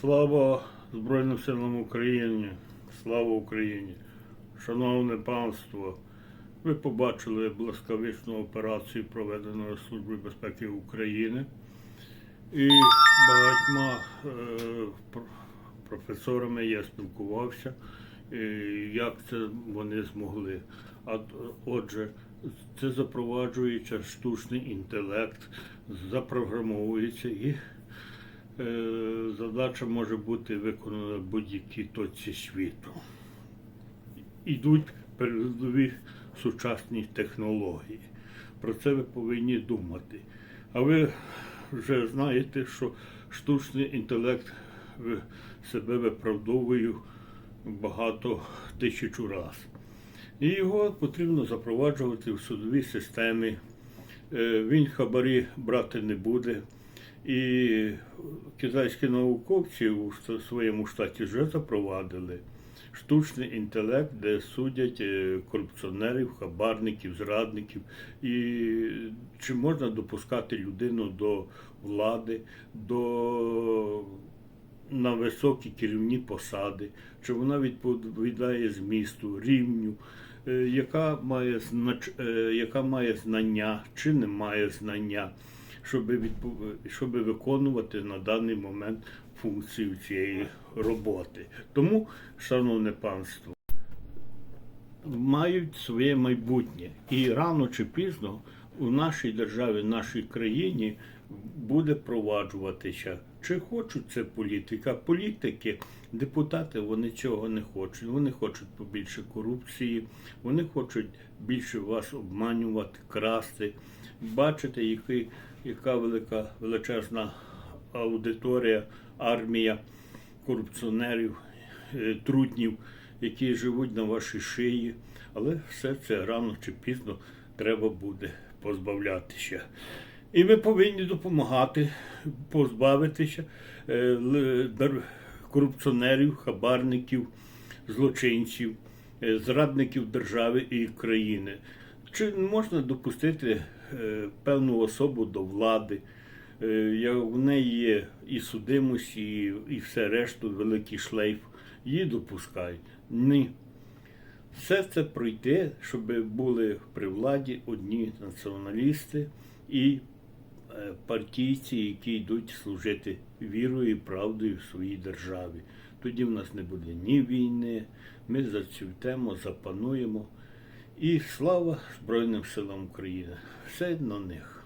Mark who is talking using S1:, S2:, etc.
S1: Слава Збройним силам України, слава Україні! Шановне панство, ви побачили блискавичну операцію, проведену Службою безпеки України. І багатьма е, професорами я спілкувався, е, як це вони змогли. А отже, це запроваджується штучний інтелект, запрограмовується і задача може бути виконана в будь-якій точці світу. Йдуть передові сучасні технології. Про це ви повинні думати. А ви вже знаєте, що штучний інтелект себе виправдовує багато тисячу раз. І його потрібно запроваджувати в судовій системі. Е, Він хабарі брати не буде. І китайські науковці у своєму штаті вже запровадили штучний інтелект, де судять е, корупціонерів, хабарників, зрадників. І чи можна допускати людину до влади, до на високі керівні посади, чи вона відповідає змісту, рівню, е, яка має, е, яка має знання, чи не має знання, щоб, відпов... щоб виконувати на даний момент функцію цієї роботи. Тому, шановне панство, мають своє майбутнє. І рано чи пізно у нашій державі, в нашій країні буде впроваджуватися. Чи хочуть це політика? Політики, депутати, вони цього не хочуть. Вони хочуть побільше корупції, вони хочуть більше вас обманювати, красти. Бачите, який, яка велика величезна аудиторія, армія корупціонерів, е, трутнів, які живуть на вашій шиї. Але все це рано чи пізно треба буде позбавлятися. І ми повинні допомагати позбавитися е, корупціонерів, хабарників, злочинців, е, зрадників держави і країни. Чи можна допустити е, певну особу до влади? В неї є і судимость, і, і все решту, великий шлейф. Її допускають. Ні. Все це пройти, щоб були при владі одні націоналісти і е, партійці, які йдуть служити вірою і правдою в своїй державі. Тоді в нас не буде ні війни, ми зацвітемо, запануємо. І слава Збройним силам України. Все на них.